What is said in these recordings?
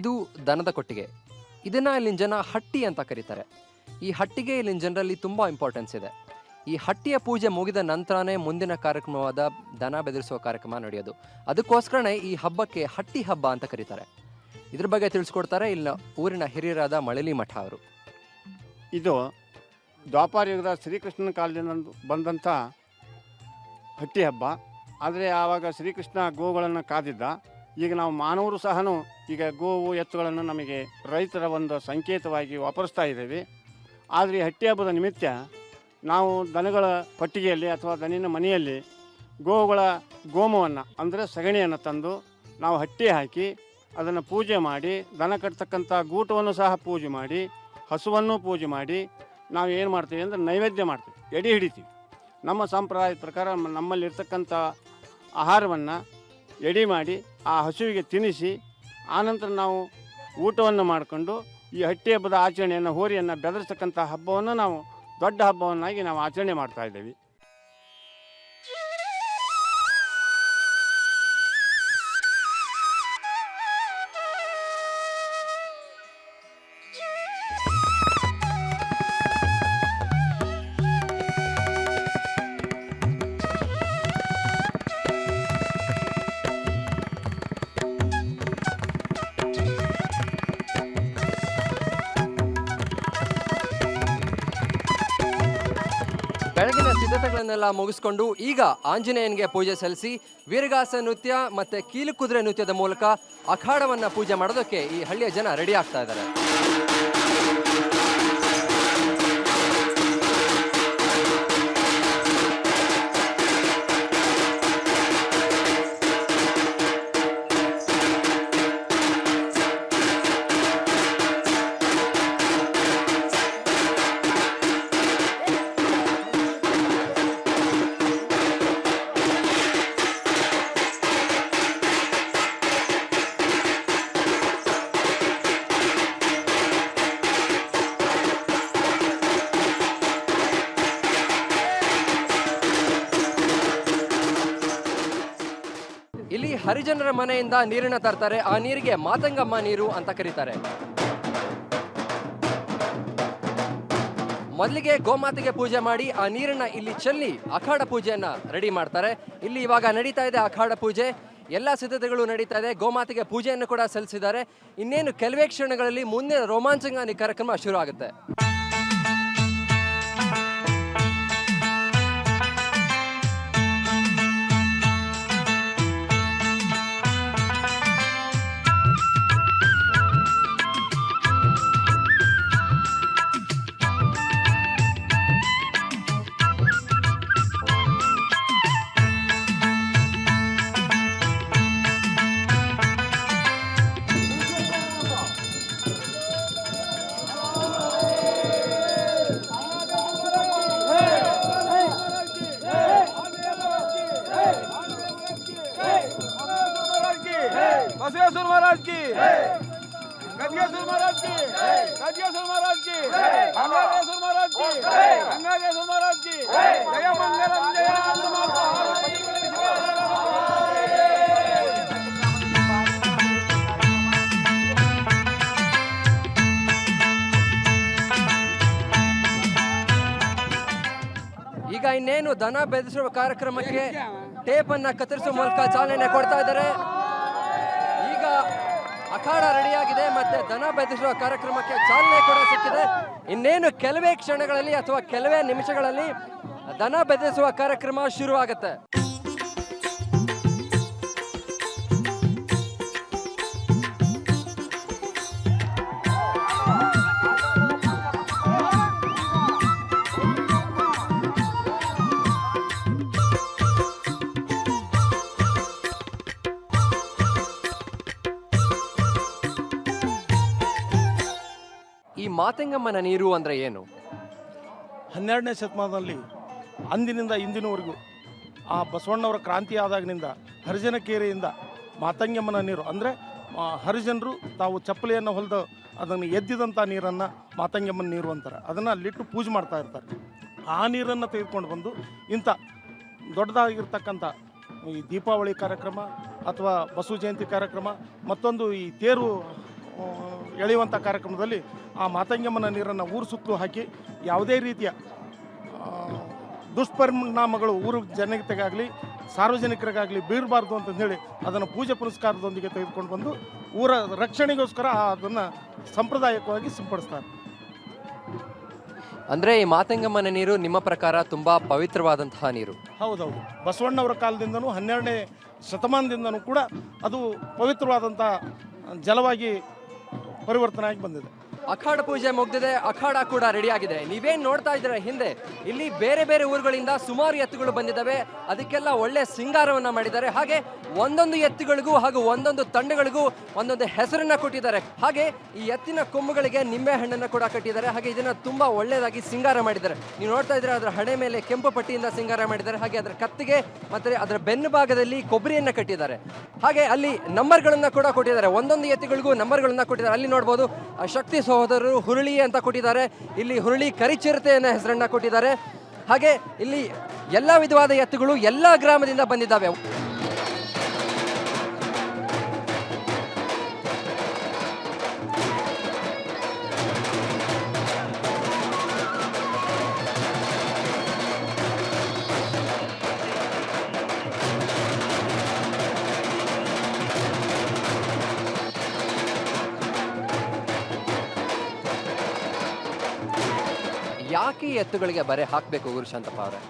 ಇದು ದನದ ಕೊಟ್ಟಿಗೆ. ಇದನ್ನ ಇಲ್ಲಿನ ಜನ ಹಟ್ಟಿ ಅಂತ ಕರೀತಾರೆ. ಈ ಹಟ್ಟಿಗೆ ಇಲ್ಲಿನ ಜನರಲ್ಲಿ ತುಂಬಾ ಇಂಪಾರ್ಟೆನ್ಸ್ ಇದೆ. ಈ ಹಟ್ಟಿಯ ಪೂಜೆ ಮುಗಿದ ನಂತರನೇ ಮುಂದಿನ ಕಾರ್ಯಕ್ರಮವಾದ ದನ ಬೆದರಿಸುವ ಕಾರ್ಯಕ್ರಮ ನಡೆಯೋದು. ಅದಕ್ಕೋಸ್ಕರನೇ ಈ ಹಬ್ಬಕ್ಕೆ ಹಟ್ಟಿ ಹಬ್ಬ ಅಂತ ಕರೀತಾರೆ. ಇದ್ರ ಬಗ್ಗೆ ತಿಳಿಸ್ಕೊಡ್ತಾರೆ ಇಲ್ಲಿನ ಊರಿನ ಹಿರಿಯರಾದ ಮಳಲಿ ಮಠ ಅವರು. ಇದು ದ್ವಾಪಾರ ಯುಗದ ಶ್ರೀಕೃಷ್ಣನ ಕಾಲದಿಂದ ಬಂದಂಥ ಹಟ್ಟಿ ಹಬ್ಬ. ಆದರೆ ಆವಾಗ ಶ್ರೀಕೃಷ್ಣ ಗೋಗಳನ್ನು ಕಾದಿದ್ದ. ಈಗ ನಾವು ಮಾನವರು ಸಹ ಈಗ ಗೋವು ಎತ್ತುಗಳನ್ನು ನಮಗೆ ರೈತರ ಒಂದು ಸಂಕೇತವಾಗಿ ವಾಪರಿಸ್ತಾ ಇದ್ದೇವೆ. ಆದರೆ ಈ ಹಟ್ಟಿ ಹಬ್ಬದ ನಿಮಿತ್ತ ನಾವು ದನಗಳ ಪಟ್ಟಿಗೆಯಲ್ಲಿ ಅಥವಾ ದನಿನ ಮನೆಯಲ್ಲಿ ಗೋವುಗಳ ಗೋಮವನ್ನು, ಅಂದರೆ ಸಗಣಿಯನ್ನು ತಂದು ನಾವು ಹಟ್ಟಿ ಹಾಕಿ ಅದನ್ನು ಪೂಜೆ ಮಾಡಿ, ದನ ಕಟ್ತಕ್ಕಂಥ ಗೂಟವನ್ನು ಸಹ ಪೂಜೆ ಮಾಡಿ, ಹಸುವನ್ನು ಪೂಜೆ ಮಾಡಿ ನಾವು ಏನು ಮಾಡ್ತೀವಿ ಅಂದರೆ ನೈವೇದ್ಯ ಮಾಡ್ತೀವಿ, ಎಡೆ ಹಿಡಿತೀವಿ. ನಮ್ಮ ಸಂಪ್ರದಾಯದ ಪ್ರಕಾರ ನಮ್ಮಲ್ಲಿರ್ತಕ್ಕಂಥ ಆಹಾರವನ್ನು ಎಡೆ ಮಾಡಿ ಆ ಹಸುವಿಗೆ ತಿನ್ನಿಸಿ ಆನಂತರ ನಾವು ಊಟವನ್ನು ಮಾಡಿಕೊಂಡು ಈ ಹಟ್ಟಿ ಹಬ್ಬದ ಆಚರಣೆಯನ್ನು, ಹೋರಿಯನ್ನು ಬೆದರಿಸ್ತಕ್ಕಂಥ ಹಬ್ಬವನ್ನು ನಾವು ದೊಡ್ಡ ಹಬ್ಬವನ್ನಾಗಿ ನಾವು ಆಚರಣೆ ಮಾಡ್ತಾ ಇದ್ದೇವೆ. ಬೆಳಗಿನ ಸಿದ್ಧತೆಗಳನ್ನೆಲ್ಲ ಮುಗಿಸ್ಕೊಂಡು ಈಗ ಆಂಜನೇಯನಿಗೆ ಪೂಜೆ ಸಲ್ಲಿಸಿ ವೀರಗಾಸ ನೃತ್ಯ ಮತ್ತೆ ಕೀಲು ಕುದುರೆ ನೃತ್ಯದ ಮೂಲಕ ಅಖಾಡವನ್ನ ಪೂಜೆ ಮಾಡೋದಕ್ಕೆ ಈ ಹಳ್ಳಿಯ ಜನ ರೆಡಿ ಆಗ್ತಾ ಇದ್ದಾರೆ. ಹರಿಜನರ ಮನೆಯಿಂದ ನೀರನ್ನ ತರ್ತಾರೆ. ಆ ನೀರಿಗೆ ಮಾತಂಗಮ್ಮ ನೀರು ಅಂತ ಕರೀತಾರೆ. ಮೊದಲಿಗೆ ಗೋಮಾತೆಗೆ ಪೂಜೆ ಮಾಡಿ, ಆ ನೀರನ್ನ ಇಲ್ಲಿ ಚೆಲ್ಲಿ ಅಖಾಡ ಪೂಜೆಯನ್ನ ರೆಡಿ ಮಾಡ್ತಾರೆ. ಇಲ್ಲಿ ಇವಾಗ ನಡೀತಾ ಇದೆ ಅಖಾಡ ಪೂಜೆ. ಎಲ್ಲ ಸಿದ್ಧತೆಗಳು ನಡೀತಾ ಇದೆ. ಗೋಮಾತೆಗೆ ಪೂಜೆಯನ್ನು ಕೂಡ ಸಲ್ಲಿಸಿದ್ದಾರೆ. ಇನ್ನೇನು ಕೆಲವೇ ಕ್ಷಣಗಳಲ್ಲಿ ಮುಂದಿನ ರೋಮಾಂಚಕ ಕಾರ್ಯಕ್ರಮ ಶುರು ಆಗುತ್ತೆ ಈಗ ಇನ್ನೇನು ದನ ಬೆದರಿಸುವ ಕಾರ್ಯಕ್ರಮಕ್ಕೆ ಟೇಪನ್ನು ಕತ್ತರಿಸುವ ಮೂಲಕ ಚಾಲನೆ ಕೊಡ್ತಾ ಇದ್ದಾರೆ. ಈಗ ಅಖಾಡ ರೆಡಿಯಾಗಿದೆ, ಮತ್ತೆ ದನ ಬೆದರಿಸುವ ಕಾರ್ಯಕ್ರಮಕ್ಕೆ ಚಾಲನೆ ಕೂಡ ಸಿಕ್ಕಿದೆ. ಇನ್ನೇನು ಕೆಲವೇ ಕ್ಷಣಗಳಲ್ಲಿ ಅಥವಾ ಕೆಲವೇ ನಿಮಿಷಗಳಲ್ಲಿ ದನ ಬೆದರಿಸುವ ಕಾರ್ಯಕ್ರಮ ಶುರುವಾಗುತ್ತೆ. ಮಾತಂಗಮ್ಮನ ನೀರು ಅಂದ್ರೆ ಏನು? ಹನ್ನೆರಡನೇ ಶತಮಾನದಲ್ಲಿ ಅಂದಿನಿಂದ ಇಂದಿನವರೆಗೂ ಆ ಬಸವಣ್ಣವರ ಕ್ರಾಂತಿ ಆದಾಗಿನಿಂದ ಹರಿಜನ ಕೇರಿಯಿಂದ ಮಾತಂಗಮ್ಮನ ನೀರು ಅಂದರೆ ಹರಿಜನರು ತಾವು ಚಪ್ಪಲಿಯನ್ನು ಹೊಲಿದು ಅದನ್ನು ಎದ್ದಿದಂಥ ನೀರನ್ನು ಮಾತಂಗಮ್ಮನ ನೀರು ಅಂತಾರೆ. ಅದನ್ನು ಅಲ್ಲಿಟ್ಟು ಪೂಜೆ ಮಾಡ್ತಾ ಇರ್ತಾರೆ. ಆ ನೀರನ್ನು ತೆಗೆದುಕೊಂಡು ಬಂದು ಇಂಥ ದೊಡ್ಡದಾಗಿರ್ತಕ್ಕಂಥ ಈ ದೀಪಾವಳಿ ಕಾರ್ಯಕ್ರಮ ಅಥವಾ ಬಸವ ಜಯಂತಿ ಕಾರ್ಯಕ್ರಮ ಮತ್ತೊಂದು ಈ ತೇರು ಎಳೆಯುವಂಥ ಕಾರ್ಯಕ್ರಮದಲ್ಲಿ ಆ ಮಾತಂಗಮ್ಮನ ನೀರನ್ನು ಊರು ಸುತ್ತಲೂ ಹಾಕಿ ಯಾವುದೇ ರೀತಿಯ ದುಷ್ಪರಿಣಾಮಗಳು ಊರು ಜನತೆಗಾಗಲಿ ಸಾರ್ವಜನಿಕರಿಗಾಗಲಿ ಬೀರಬಾರ್ದು ಅಂತಂದೇಳಿ ಅದನ್ನು ಪೂಜೆ ಪುರಸ್ಕಾರದೊಂದಿಗೆ ತೆಗೆದುಕೊಂಡು ಬಂದು ಊರ ರಕ್ಷಣೆಗೋಸ್ಕರ ಅದನ್ನು ಸಂಪ್ರದಾಯಕವಾಗಿ ಸಿಂಪಡಿಸ್ತಾರೆ. ಅಂದರೆ ಈ ಮಾತಂಗಮ್ಮನ ನೀರು ನಿಮ್ಮ ಪ್ರಕಾರ ತುಂಬ ಪವಿತ್ರವಾದಂತಹ ನೀರು. ಹೌದೌದು. ಬಸವಣ್ಣವರ ಕಾಲದಿಂದನೂ ಹನ್ನೆರಡನೇ ಶತಮಾನದಿಂದನೂ ಕೂಡ ಅದು ಪವಿತ್ರವಾದಂಥ ಜಲವಾಗಿ ಪರಿವರ್ತನೆ ಆಗಿ ಬಂದಿದೆ. ಅಖಾಡ ಪೂಜೆ ಮುಗ್ದಿದೆ, ಅಖಾಡ ಕೂಡ ರೆಡಿ ಆಗಿದೆ. ನೀವೇನ್ ನೋಡ್ತಾ ಇದ್ದೀರಾ ಹಿಂದೆ? ಇಲ್ಲಿ ಬೇರೆ ಬೇರೆ ಊರುಗಳಿಂದ ಸುಮಾರು ಎತ್ತುಗಳು ಬಂದಿದ್ದಾವೆ. ಅದಕ್ಕೆಲ್ಲ ಒಳ್ಳೆ ಸಿಂಗಾರವನ್ನ ಮಾಡಿದ್ದಾರೆ. ಹಾಗೆ ಒಂದೊಂದು ಎತ್ತುಗಳಿಗೂ ಹಾಗೂ ಒಂದೊಂದು ತಂಡಗಳಿಗೂ ಒಂದೊಂದು ಹೆಸರನ್ನ ಕೊಟ್ಟಿದ್ದಾರೆ. ಹಾಗೆ ಈ ಎತ್ತಿನ ಕೊಂಬುಗಳಿಗೆ ನಿಂಬೆ ಹಣ್ಣನ್ನ ಕೂಡ ಕಟ್ಟಿದ್ದಾರೆ. ಹಾಗೆ ಇದನ್ನ ತುಂಬಾ ಒಳ್ಳೆಯದಾಗಿ ಸಿಂಗಾರ ಮಾಡಿದ್ದಾರೆ. ನೀವು ನೋಡ್ತಾ ಇದ್ರೆ ಅದರ ಹಣೆ ಮೇಲೆ ಕೆಂಪು ಪಟ್ಟಿಯಿಂದ ಸಿಂಗಾರ ಮಾಡಿದ್ದಾರೆ. ಹಾಗೆ ಅದರ ಕತ್ತಿಗೆ ಮತ್ತೆ ಅದರ ಬೆನ್ನು ಭಾಗದಲ್ಲಿ ಕೊಬ್ಬರಿಯನ್ನ ಕಟ್ಟಿದ್ದಾರೆ. ಹಾಗೆ ಅಲ್ಲಿ ನಂಬರ್ಗಳನ್ನ ಕೂಡ ಕೊಟ್ಟಿದ್ದಾರೆ. ಒಂದೊಂದು ಎತ್ತುಗಳಿಗೂ ನಂಬರ್ಗಳನ್ನ ಕೊಟ್ಟಿದ್ದಾರೆ. ಅಲ್ಲಿ ನೋಡ್ಬೋದು ಶಕ್ತಿ ಸಹೋದರರು ಹುರುಳಿ ಅಂತ ಕೊಟ್ಟಿದ್ದಾರೆ. ಇಲ್ಲಿ ಹುರುಳಿ ಕರಿಚಿರತೆ ಅನ್ನೋ ಹೆಸರನ್ನ ಕೊಟ್ಟಿದ್ದಾರೆ. ಹಾಗೆ ಇಲ್ಲಿ ಎಲ್ಲ ವಿಧವಾದ ಎತ್ತುಗಳು ಎಲ್ಲ ಗ್ರಾಮದಿಂದ ಬಂದಿದ್ದಾವೆ. ಯಾಕೆ ಎತ್ತುಗಳಿಗೆ ಬರೆ ಹಾಕಬೇಕು ಗುರುಶಾಂತಪ್ಪ ಅವರೇ?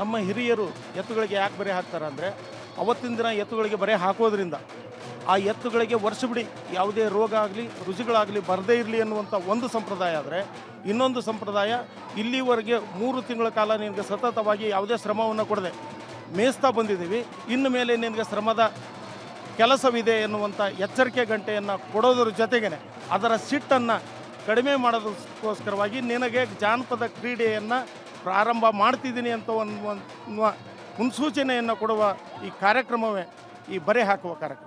ನಮ್ಮ ಹಿರಿಯರು ಎತ್ತುಗಳಿಗೆ ಯಾಕೆ ಬರೆ ಹಾಕ್ತಾರೆ ಅಂದರೆ ಅವತ್ತಿನ ದಿನ ಎತ್ತುಗಳಿಗೆ ಬರೆ ಹಾಕೋದ್ರಿಂದ ಆ ಎತ್ತುಗಳಿಗೆ ವರ್ಷಬಿಡಿ ಯಾವುದೇ ರೋಗ ಆಗಲಿ ರುಚಿಗಳಾಗಲಿ ಬರದೇ ಇರಲಿ ಅನ್ನುವಂಥ ಒಂದು ಸಂಪ್ರದಾಯ ಆದರೆ ಇನ್ನೊಂದು ಸಂಪ್ರದಾಯ ಇಲ್ಲಿವರೆಗೆ ಮೂರು ತಿಂಗಳ ಕಾಲ ನಿನಗೆ ಸತತವಾಗಿ ಯಾವುದೇ ಶ್ರಮವನ್ನು ಕೊಡದೆ ಮೇಯಿಸ್ತಾ ಬಂದಿದ್ದೀವಿ. ಇನ್ನು ಮೇಲೆ ನಿನಗೆ ಶ್ರಮದ ಕೆಲಸವಿದೆ ಎನ್ನುವಂಥ ಎಚ್ಚರಿಕೆ ಗಂಟೆಯನ್ನು ಕೊಡೋದ್ರ ಜೊತೆಗೇ ಅದರ ಸಿಟ್ಟನ್ನು ಕಡಿಮೆ ಮಾಡೋದಕ್ಕೋಸ್ಕರವಾಗಿ ನಿನಗೆ ಜಾನಪದ ಕ್ರೀಡೆಯನ್ನು ಪ್ರಾರಂಭ ಮಾಡ್ತಿದ್ದೀನಿ ಅಂತ ಒಂದು ಮುನ್ಸೂಚನೆಯನ್ನು ಕೊಡುವ ಈ ಕಾರ್ಯಕ್ರಮವೇ ಈ ಬರೆ ಹಾಕುವ ಕಾರ್ಯಕ್ರಮ.